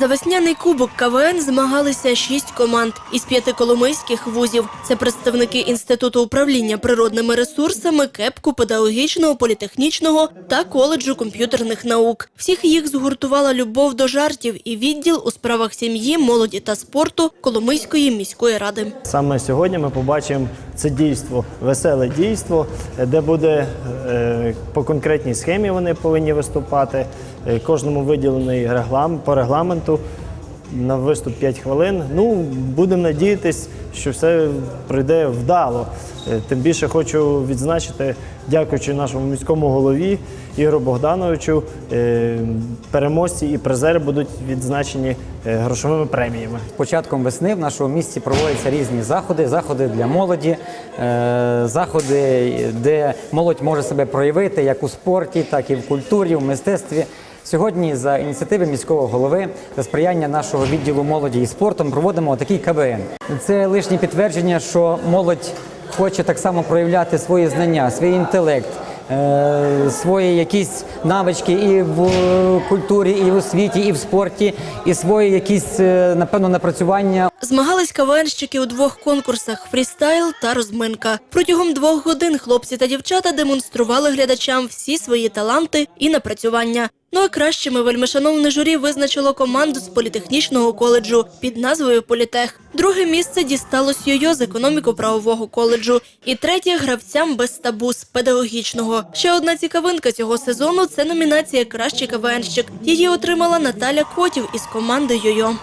За весняний кубок КВН змагалися шість команд із п'яти коломийських вузів. Це представники інституту управління природними ресурсами, кепку, педагогічного, політехнічного та коледжу комп'ютерних наук. Всіх їх згуртувала любов до жартів і відділ у справах сім'ї, молоді та спорту Коломийської міської ради. Саме сьогодні ми побачимо це дійство, веселе дійство, де буде е, по конкретній схемі вони повинні виступати. Е, Кожному виділений реглам, по регламенту на виступ 5 хвилин. Ну, будемо надіятись, що все пройде вдало. Е, Тим більше хочу відзначити, дякуючи нашому міському голові Ігору Богдановичу, е, переможці і призери будуть відзначені грошовими преміями. Початком весни в нашому місті проводяться різні заходи, заходи для молоді, заходи, де молодь може себе проявити як у спорті, так і в культурі, в мистецтві. Сьогодні за ініціативи міського голови та сприяння нашого відділу молоді і спортом проводимо такий КВН. Це лишнє підтвердження, що молодь хоче так само проявляти свої знання, свій інтелект. е, Свої якісь навички і в культурі, і в освіті, і в спорті, і свої якісь е, напевно напрацювання Змагались КВНщики у двох конкурсах фрістайл та розминка. Протягом двох годин хлопці та дівчата демонстрували глядачам всі свої таланти і напрацювання. Ну а кращими вельмишановне журі визначило команду з політехнічного коледжу під назвою Політех. Друге місце дісталось Йойо з економіко-правового коледжу. І третє гравцям без табу з педагогічного. Ще одна цікавинка цього сезону це номінація Кращий КВНщик. Її отримала Наталя Котів із команди Йойо.